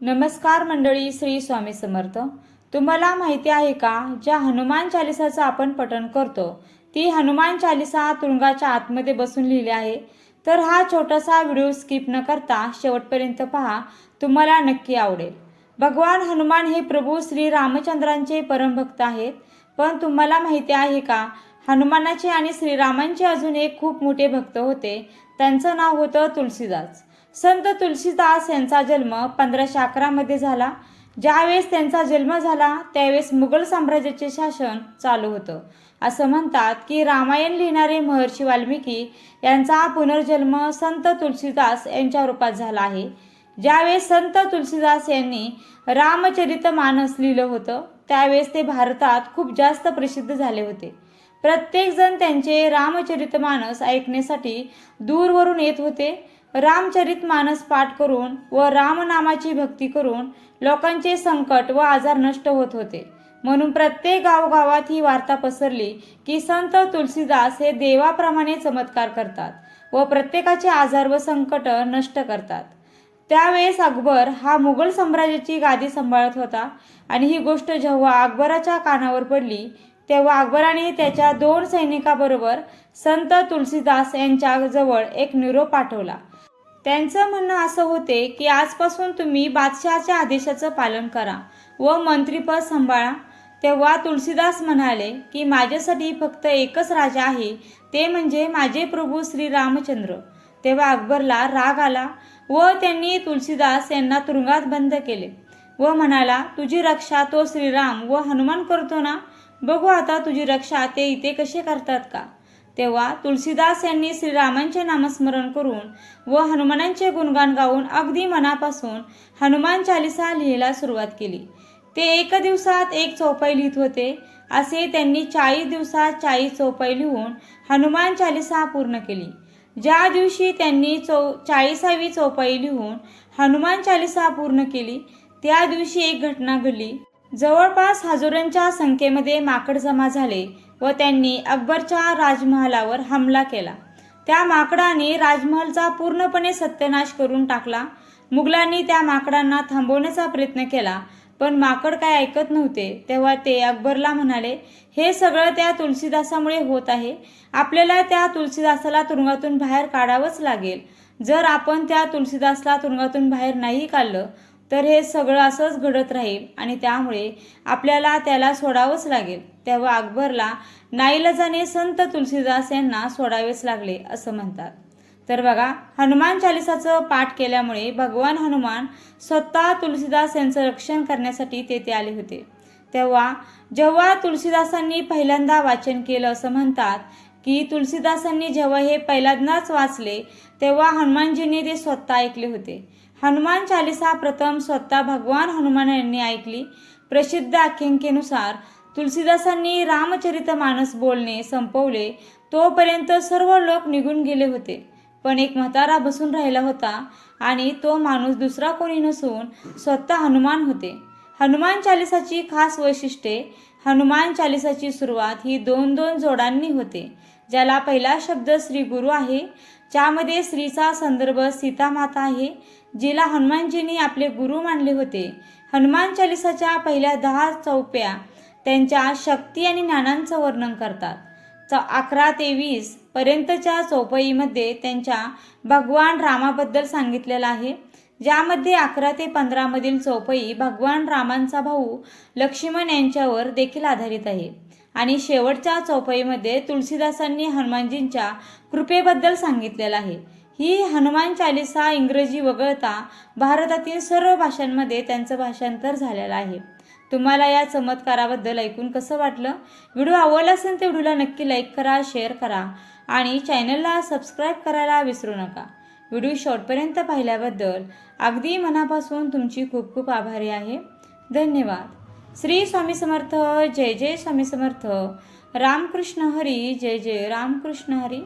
नमस्कार मंडळी श्री स्वामी समर्थ. तुम्हाला माहिती आहे का ज्या हनुमान चालिसाचं आपण पठण करतो ती हनुमान चालिसा तुरुंगाच्या आतमध्ये बसून लिहिली आहे. तर हा छोटासा व्हिडिओ स्किप न करता शेवटपर्यंत पहा तुम्हाला नक्की आवडेल. भगवान हनुमान हे प्रभू श्री रामचंद्रांचे परमभक्त आहेत. पण तुम्हाला माहिती आहे का हनुमानाचे आणि श्रीरामांचे अजून एक खूप मोठे भक्त होते. त्यांचं नाव होतं तुलसीदास. संत तुलसीदास यांचा जन्म पंधराशे अकरामध्ये झाला. ज्यावेळेस त्यांचा जन्म झाला त्यावेळेस मुघल साम्राज्याचे शासन चालू होतं. असं म्हणतात की रामायण लिहिणारे महर्षी वाल्मिकी यांचा पुनर्जन्म संत तुलसीदास यांच्या रूपात झाला आहे. ज्यावेळेस संत तुलसीदास यांनी रामचरित मानस लिहिलं होतं त्यावेळेस ते भारतात खूप जास्त प्रसिद्ध झाले होते. प्रत्येकजण त्यांचे रामचरितमानस ऐकण्यासाठी दूरवरून येत होते. रामचरित मानस पाठ करून व रामनामाची भक्ती करून लोकांचे संकट व आजार नष्ट होत होते. म्हणून प्रत्येक गावगावात ही वार्ता पसरली की संत तुलसीदास हे देवाप्रमाणे चमत्कार करतात व प्रत्येकाचे आजार व संकट नष्ट करतात. त्यावेळेस अकबर हा मुघल साम्राज्याची गादी सांभाळत होता आणि ही गोष्ट जेव्हा अकबराच्या कानावर पडली तेव्हा अकबराने त्याच्या दोन सैनिकाबरोबर संत तुलसीदास यांच्या जवळ एक निरोप पाठवला. त्यांचं म्हणणं असं होते की आजपासून तुम्ही बादशहाच्या आदेशाचं पालन करा व मंत्रीपद सांभाळा. तेव्हा तुलसीदास म्हणाले की माझ्यासाठी फक्त एकच राजा आहे ते म्हणजे माझे प्रभू श्री रामचंद्र. तेव्हा अकबरला राग आला व त्यांनी तुलसीदास यांना तुरुंगात बंद केले व म्हणाला तुझी रक्षा तो श्रीराम व हनुमान करतो ना? बघू आता तुझी रक्षा ते इथे कसे करतात का? तेव्हा तुलसीदास यांनी श्रीरामांचे नामस्मरण करून व हनुमानांचे गुणगान गाऊन अगदी मनापासून हनुमान चालिसा लिहायला सुरुवात केली. ते एक दिवसात एक चौपाई लिहित होते. असे त्यांनी चाळीस दिवसात चाळीस चौपाई लिहून हनुमान चालिसा पूर्ण केली. ज्या दिवशी त्यांनी चौ चाळीसावी चौपाई लिहून हनुमान चालिसा पूर्ण केली त्या दिवशी एक घटना घडली. जवळपास हजारांच्या संख्येमध्ये माकड जमा झाले व त्यांनी अकबरच्या राजमहालावर हमला केला. त्या माकडाने राजमहलचा पूर्णपणे सत्यानाश करून टाकला. मुघलांनी त्या माकडांना थांबवण्याचा प्रयत्न केला पण माकड काय ऐकत नव्हते. तेव्हा ते अकबरला म्हणाले हे सगळं त्या तुलसीदासामुळे होत आहे. आपल्याला त्या तुलसीदासाला तुरुंगातून बाहेर काढावंच लागेल. जर आपण त्या तुलसीदासला तुरुंगातून बाहेर नाही काढलं तर हे सगळं असंच घडत राहील आणि त्यामुळे आपल्याला त्याला सोडावंच लागेल. तेव्हा अकबरला नाईलजाने संत तुलसीदास यांना सोडावेच लागले असं म्हणतात. तर बघा हनुमान चालिसाचं पाठ केल्यामुळे भगवान हनुमान स्वतः तुलसीदास यांचं रक्षण करण्यासाठी तेथे आले होते. तेव्हा जेव्हा तुलसीदासांनी पहिल्यांदा वाचन केलं असं म्हणतात की तुलसीदासांनी जेव्हा हे पहिल्यांदाच वाचले तेव्हा हनुमानजींनी ते स्वतः ऐकले होते. हनुमान चालिसा प्रथम स्वतः भगवान हनुमान यांनी ऐकली. प्रसिद्ध आख्यांकेनुसार तुलसीदासांनी रामचरित मानस बोलणे संपवले. तोपर्यंत सर्व लोक निघून गेले होते. पण एक म्हातारा बसून राहिला होता आणि तो माणूस दुसरा कोणी नसून स्वतः हनुमान होते. हनुमान चालिसाची खास वैशिष्ट्ये हनुमान चालिसाची सुरुवात ही दोन दोन जोडांनी होते ज्याला पहिला शब्द श्री गुरु आहे ज्यामध्ये स्त्रीचा संदर्भ सीतामाता आहे जिला हनुमानजींनी आपले गुरु मानले होते. हनुमान चालिसाच्या पहिल्या दहा चौप्या त्यांच्या शक्ती आणि ज्ञानांचं वर्णन करतात. च अकरा ते वीस पर्यंतच्या चौपईमध्ये त्यांच्या भगवान रामाबद्दल सांगितलेलं आहे ज्यामध्ये अकरा ते पंधरामधील चौपई भगवान रामांचा भाऊ लक्ष्मण यांच्यावर देखील आधारित आहे. आणि शेवटच्या चौपईमध्ये तुलसीदासांनी हनुमानजींच्या कृपेबद्दल सांगितलेलं आहे. ही हनुमान चालिसा इंग्रजी वगळता भारतातील सर्व भाषांमध्ये त्यांचं भाषांतर झालेलं आहे. तुम्हाला या चमत्काराबद्दल ऐकून कसं वाटलं? व्हिडिओ आवडला असेल तर व्हिडिओला नक्की लाईक करा शेअर करा आणि चॅनलला सबस्क्राईब करायला विसरू नका. व्हिडिओ शॉर्टपर्यंत पाहिल्याबद्दल अगदी मनापासून तुमची खूप खूप आभारी आहे. धन्यवाद. श्री स्वामी समर्थ जय जय स्वामी समर्थ. रामकृष्ण हरी जय जय रामकृष्ण हरी.